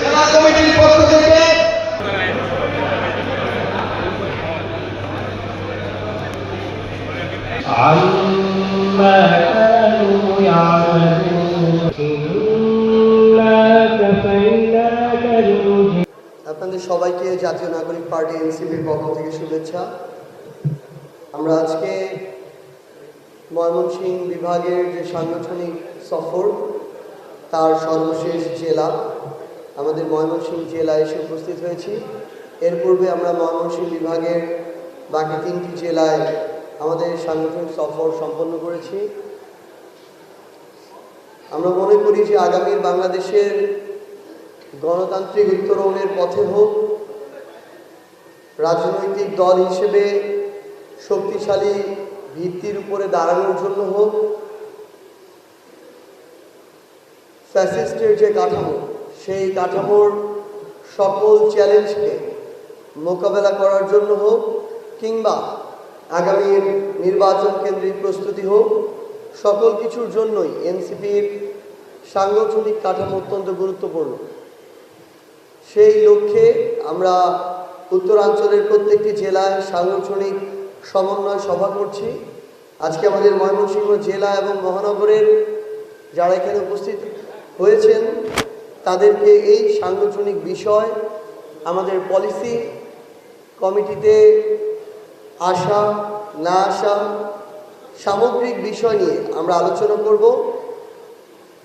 জেলা কমিটির পক্ষ থেকে عما كانوا يعملون إنا كفيناك المجرمين আপনাদের সবাইকে জাতীয় নাগরিক পার্টি এনসিপির পক্ষ থেকে শুভেচ্ছা আমরা আজকে ময়মনসিংহ বিভাগের যে সাংগঠনিক সফর তার সর্বশেষ জেলা, আমাদের ময়মনসিংহ জেলা এসে উপস্থিত হয়েছি। এর পূর্বে আমরা ময়মনসিংহ বিভাগের বাকি তিনটি জেলায় আমাদের সাংগঠনিক সফর সম্পন্ন করেছি। আমরা মনে করি যে আগামীর বাংলাদেশের গণতান্ত্রিক উত্তরণের পথে হোক, রাজনৈতিক দল হিসেবে শক্তিশালী ভিত্তির উপরে দাঁড়ানোর জন্য হোক ফ্যাসিস্টের যে কাঠামো, সেই কাঠামোর সকল চ্যালেঞ্জকে মোকাবেলা করার জন্য হোক কিংবা আগামী নির্বাচন কেন্দ্রিক প্রস্তুতি হোক, সকল কিছুর জন্যই এনসিপির সাংগঠনিক কাঠামো অত্যন্ত গুরুত্বপূর্ণ। সেই লক্ষ্যে আমরা উত্তরাঞ্চলের প্রত্যেকটি জেলায় সাংগঠনিক সমন্বয় সভা করছি। আজকে আমাদের ময়মনসিংহ জেলা এবং মহানগরের যারা এখানে উপস্থিত হয়েছেন, তাদেরকে এই সাংগঠনিক বিষয়, আমাদের পলিসি কমিটিতে আসা, না আসা, সামগ্রিক বিষয় নিয়ে আমরা আলোচনা করব।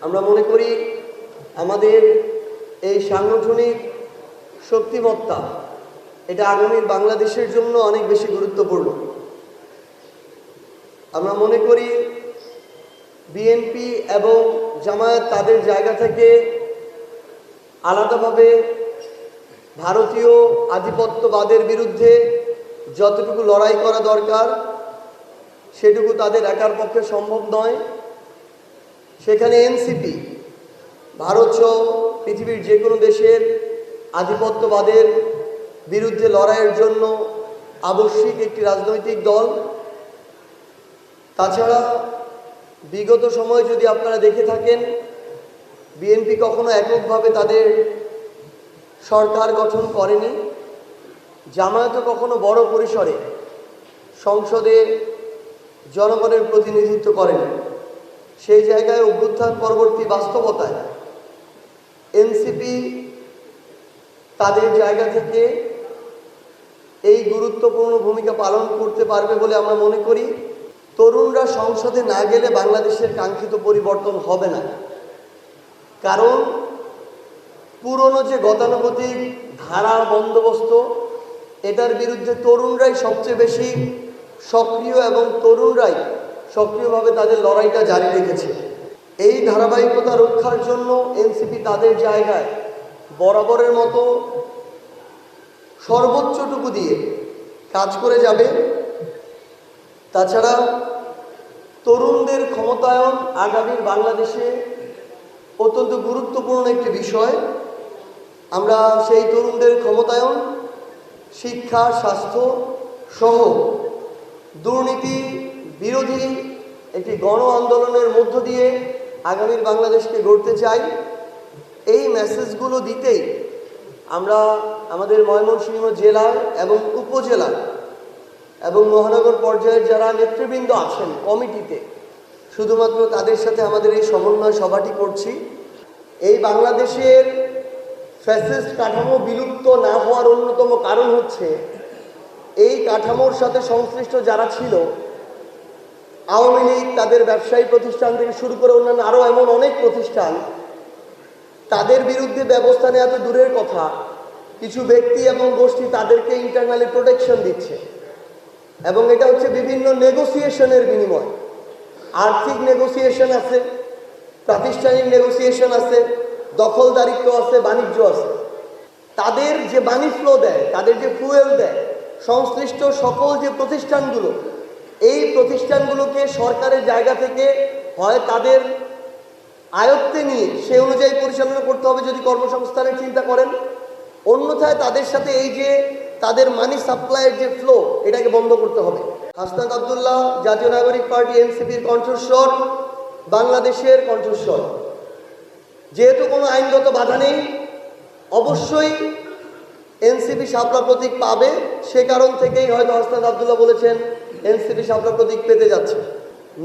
আমরা মনে করি আমাদের এই সাংগঠনিক শক্তিমত্তা এটা আগামীর বাংলাদেশের জন্য অনেক বেশি গুরুত্বপূর্ণ। আমরা মনে করি বিএনপি এবং জামায়াত তাদের জায়গা থেকে আলাদাভাবে ভারতীয় আধিপত্যবাদের বিরুদ্ধে যতটুকু লড়াই করা দরকার, সেটুকু তাদের একার পক্ষে সম্ভব নয়। সেখানে এনসিপি, ভারত সহ পৃথিবীর যে কোনো দেশের আধিপত্যবাদের বিরুদ্ধে লড়াইয়ের জন্য আবশ্যিক একটি রাজনৈতিক দল। তাছাড়া বিগত সময়ে যদি আপনারা দেখে থাকেন, বিএনপি কখনো এককভাবে তাদের সরকার গঠন করেনি। জামায়াতও কখনো বড় পরিসরে সংসদে জনগণের প্রতিনিধিত্ব করেনি। সেই জায়গায় অভ্যুত্থান পরবর্তী বাস্তবতায় এনসিপি তাদের জায়গা থেকে এই গুরুত্বপূর্ণ ভূমিকা পালন করতে পারবে বলে আমরা মনে করি। তরুণরা সংসদে না গেলে বাংলাদেশের কাঙ্ক্ষিত পরিবর্তন হবে না। কারণ পুরনো যে গতানুগতিক ধারার বন্দোবস্ত, এটার বিরুদ্ধে তরুণরাই সবচেয়ে বেশি সক্রিয় এবং তরুণরাই সক্রিয়ভাবে তাদের লড়াইটা জারি রেখেছে। এই ধারাবাহিকতা রক্ষার জন্য এনসিপি তাদের জায়গায় বরাবরের মতো সর্বোচ্চটুকু দিয়ে কাজ করে যাবে। তাছাড়া তরুণদের ক্ষমতায়ন আগামীর বাংলাদেশে অত্যন্ত গুরুত্বপূর্ণ একটি বিষয়। আমরা সেই তরুণদের ক্ষমতায়ন, শিক্ষা, স্বাস্থ্য সহ দুর্নীতি বিরোধী একটি গণ আন্দোলনের মধ্য দিয়ে আগামীর বাংলাদেশকে গড়তে চাই। এই মেসেজগুলো দিতেই আমরা আমাদের ময়মনসিংহ জেলার এবং উপজেলার এবং মহানগর পর্যায়ের যারা নেতৃবৃন্দ আছেন কমিটিতে, শুধুমাত্র তাদের সাথে আমাদের এই সমন্বয় সভাটি করছি। এই বাংলাদেশের ফ্যাসিস্ট কাঠামো বিলুপ্ত না হওয়ার অন্যতম কারণ হচ্ছে, এই কাঠামোর সাথে সংশ্লিষ্ট যারা ছিল, আওয়ামী লীগ, তাদের ব্যবসায়ী প্রতিষ্ঠান থেকে শুরু করে অন্যান্য আরও এমন অনেক প্রতিষ্ঠান, তাদের বিরুদ্ধে ব্যবস্থা নেওয়া তো দূরের কথা। কিছু ব্যক্তি এবং গোষ্ঠী তাদেরকে ইন্টারনালি প্রোটেকশন দিচ্ছে। এবং এটা হচ্ছে বিভিন্ন নেগোসিয়েশনের বিনিময়। আর্থিক নেগোসিয়েশন আছে, প্রাতিষ্ঠানিক নেগোসিয়েশন আছে, দখলদারিত্ব আছে, বাণিজ্য আছে। তাদের যে ফ্লো দেয়, তাদের যে ফুয়েল দেয়, সংশ্লিষ্ট সকল যে প্রতিষ্ঠানগুলো, এই প্রতিষ্ঠানগুলোকে সরকারের জায়গা থেকে হয় তাদের আয়ত্তে নিয়ে, সে অনুযায়ী পরিচালনা করতে হবে যদি কর্মসংস্থানের চিন্তা করেন। অন্যথায় তাদের সাথে এই যে তাদের মানি সাপ্লাইয়ের যে ফ্লো এটাকে বন্ধ করতে হবে। হাসনাত আবদুল্লাহ, জাতীয় নাগরিক পার্টি এনসিপির কণ্ঠস্বর, বাংলাদেশের কণ্ঠস্বর। যেহেতু কোনো আইনগত বাধা নেই, অবশ্যই এনসিপি শাপলা প্রতীক পাবে। সে কারণ থেকেই হয়তো হাসনাদ আবদুল্লাহ বলেছেন, এনসিপি শাপলা প্রতীক পেতে যাচ্ছে।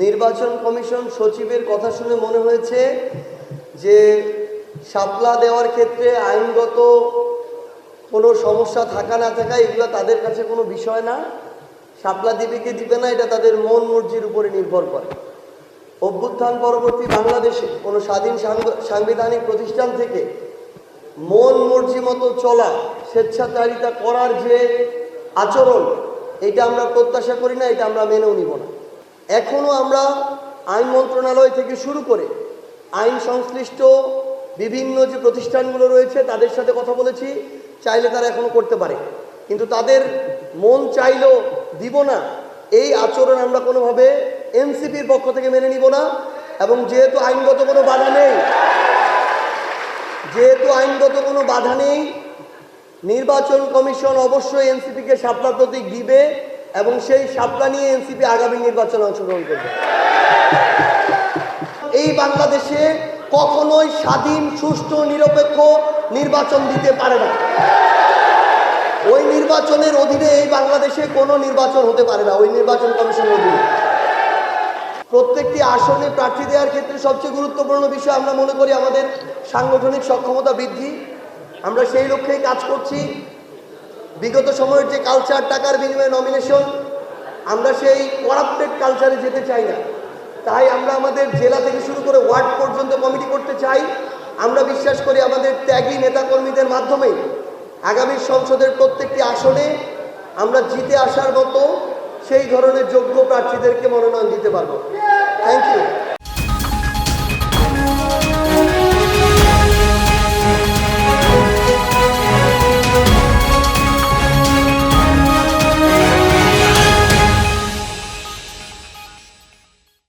নির্বাচন কমিশন সচিবের কথা শুনে মনে হয়েছে যে, শাপলা দেওয়ার ক্ষেত্রে আইনগত কোনো সমস্যা থাকা না থাকা, এগুলো তাদের কাছে কোনো বিষয় না। শাপলা দিবে কি দিবে না, এটা তাদের মন মর্জির উপরে নির্ভর করে। অভ্যুত্থান পরবর্তী বাংলাদেশে কোনো স্বাধীন সাংবিধানিক প্রতিষ্ঠান থেকে মন মর্জি মতো চলা, স্বেচ্ছাচারিতা করার যে আচরণ, এটা আমরা প্রত্যাশা করি না, এটা আমরা মেনেও নিব না। এখনও আমরা আইন মন্ত্রণালয় থেকে শুরু করে আইন সংশ্লিষ্ট বিভিন্ন যে প্রতিষ্ঠানগুলো রয়েছে, তাদের সাথে কথা বলেছি। চাইলে তারা এখনও করতে পারে। কিন্তু তাদের মন চাইলেও দিব না। এই আচরণ আমরা কোনোভাবে এনসিপির পক্ষ থেকে মেনে নিব না এবং যেহেতু আইনগত কোনো বাধা নেই, যেহেতু আইনগত কোনো বাধা নেই, নির্বাচন কমিশন অবশ্যই এনসিপিকে শাপলা প্রতীক দিবে এবং সেই শাপলা নিয়ে এনসিপি আগামী নির্বাচনে অংশগ্রহণ করবে। এই বাংলাদেশে কখনোই স্বাধীন, সুষ্ঠু, নিরপেক্ষ নির্বাচন দিতে পারে না। ওই নির্বাচনের অধীনে এই বাংলাদেশে কোনো নির্বাচন হতে পারে না, ওই নির্বাচন কমিশনের অধীনে। প্রত্যেকটি আসনে প্রার্থী দেওয়ার ক্ষেত্রে সবচেয়ে গুরুত্বপূর্ণ বিষয় আমরা মনে করি আমাদের সাংগঠনিক সক্ষমতা বৃদ্ধি। আমরা সেই লক্ষ্যেই কাজ করছি। বিগত সময়ের যে কালচার টাকার বিনিময়ে নমিনেশন আমরা সেই করাপ্টেড কালচারে যেতে চাই না। তাই আমরা আমাদের জেলা থেকে শুরু করে ওয়ার্ড পর্যন্ত কমিটি করতে চাই। আমরা বিশ্বাস করি আমাদের ত্যাগী নেতাকর্মীদের মাধ্যমে আগামী সংসদের প্রত্যেকটি আসনে আমরা জিতে আসার মতো সেই ধরনের যোগ্য প্রার্থীদেরকে মনোনয়ন দিতে পারব। Thank you